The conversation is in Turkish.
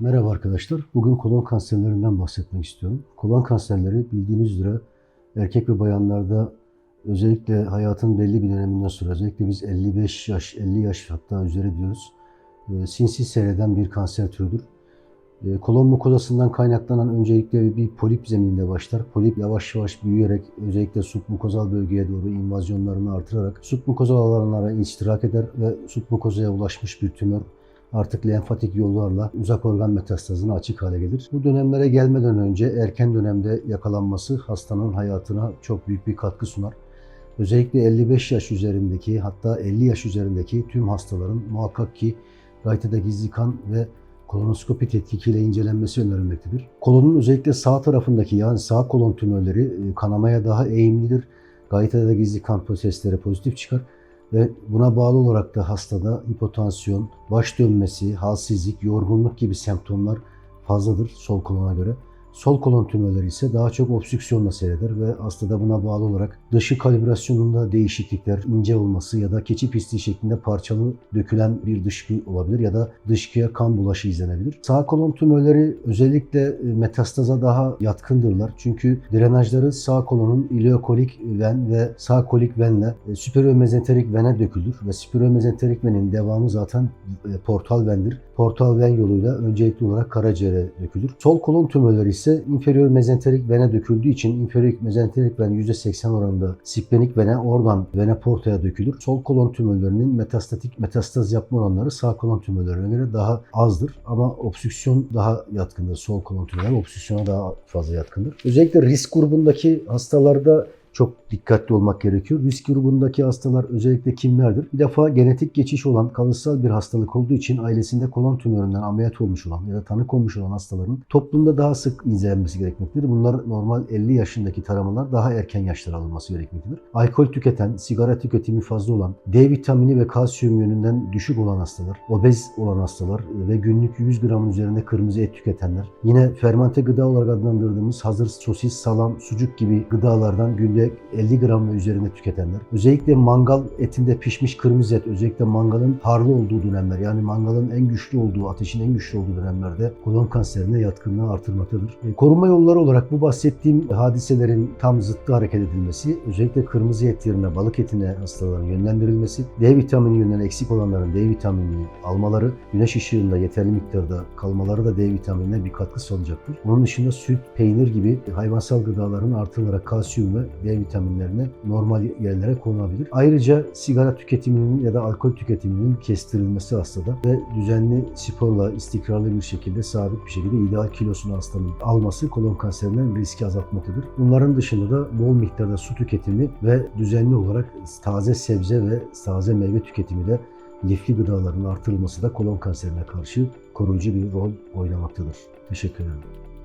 Merhaba arkadaşlar. Bugün kolon kanserlerinden bahsetmek istiyorum. Kolon kanserleri bildiğiniz üzere erkek ve bayanlarda özellikle hayatın belli bir döneminden sonra özellikle biz 55 yaş, 50 yaş hatta üzeri diyoruz. e, Sinsi seyreden bir kanser türüdür. E, Kolon mukozasından kaynaklanan öncelikle bir polip zemininde başlar. Polip yavaş yavaş büyüyerek özellikle submukozal bölgeye doğru invazyonlarını artırarak submukozal alanlara iştirak eder ve submukozaya ulaşmış bir tümör artık lenfatik yollarla uzak organ metastazına açık hale gelir. Bu dönemlere gelmeden önce erken dönemde yakalanması hastanın hayatına çok büyük bir katkı sunar. Özellikle 55 yaş üzerindeki hatta 50 yaş üzerindeki tüm hastaların muhakkak ki gaytada gizli kan ve kolonoskopi tetkikiyle incelenmesi önerilmektedir. Kolonun özellikle sağ tarafındaki yani sağ kolon tümörleri e, kanamaya daha eğimlidir. Gaytada gizli kan testleri pozitif çıkar ve buna bağlı olarak da hastada hipotansiyon, baş dönmesi, halsizlik, yorgunluk gibi semptomlar fazladır sol kolona göre. Sol kolon tümörleri ise daha çok obstrüksiyonla seyreder ve hastada buna bağlı olarak dışı kalibrasyonunda değişiklikler, ince olması ya da keçi pisliği şeklinde parçalı dökülen bir dışkı olabilir ya da dışkıya kan bulaşı izlenebilir. Sağ kolon tümörleri özellikle e, metastaza daha yatkındırlar. Çünkü drenajları sağ kolonun iliokolik ven ve sağ kolik venle e, superior mezenterik vene dökülür ve superior mezenterik venin devamı zaten e, portal vendir. Portal ven yoluyla öncelikli olarak karaciğere dökülür. Sol kolon tümörleri ise inferior mezenterik vene döküldüğü için inferior mezenterik ven %80 oranında splenik vene oradan vene portaya dökülür. Sol kolon tümörlerinin metastatik metastaz yapma oranları sağ kolon tümörlerine göre daha azdır ama obstrüksiyon daha yatkındır. Sol kolon tümörleri obstrüksiyona daha fazla yatkındır. Özellikle risk grubundaki hastalarda çok dikkatli olmak gerekiyor. Risk grubundaki hastalar özellikle kimlerdir? Bir defa genetik geçiş olan kalıtsal bir hastalık olduğu için ailesinde kolon tümöründen ameliyat olmuş olan ya da tanı konmuş olan hastaların toplumda daha sık incelenmesi gerekmektedir. Bunlar normal 50 yaşındaki taramalar daha erken yaşlara alınması gerekmektedir. Alkol tüketen, sigara tüketimi fazla olan, D vitamini ve kalsiyum yönünden düşük olan hastalar, obez olan hastalar ve günlük 100 gramın üzerinde kırmızı et tüketenler, yine fermente gıda olarak adlandırdığımız hazır sosis, salam, sucuk gibi gıdalardan günde 50 gram ve üzerinde tüketenler. Özellikle mangal etinde pişmiş kırmızı et, özellikle mangalın harlı olduğu dönemler, yani mangalın en güçlü olduğu, ateşin en güçlü olduğu dönemlerde kolon kanserine yatkınlığı artırmaktadır. E, korunma yolları olarak bu bahsettiğim hadiselerin tam zıttı hareket edilmesi, özellikle kırmızı et yerine balık etine hastaların yönlendirilmesi, D vitamini yönünden eksik olanların D vitaminini almaları, güneş ışığında yeterli miktarda kalmaları da D vitaminine bir katkı sağlayacaktır. Onun dışında süt, peynir gibi hayvansal gıdaların artırılarak kalsiyum ve D vitaminlerine normal yerlere konulabilir. Ayrıca sigara tüketiminin ya da alkol tüketiminin kestirilmesi hastada ve düzenli sporla istikrarlı bir şekilde sabit bir şekilde ideal kilosunu hastanın alması kolon kanserinden riski azaltmaktadır. Bunların dışında da bol miktarda su tüketimi ve düzenli olarak taze sebze ve taze meyve tüketimi de lifli gıdaların artırılması da kolon kanserine karşı koruyucu bir rol oynamaktadır. Teşekkür ederim.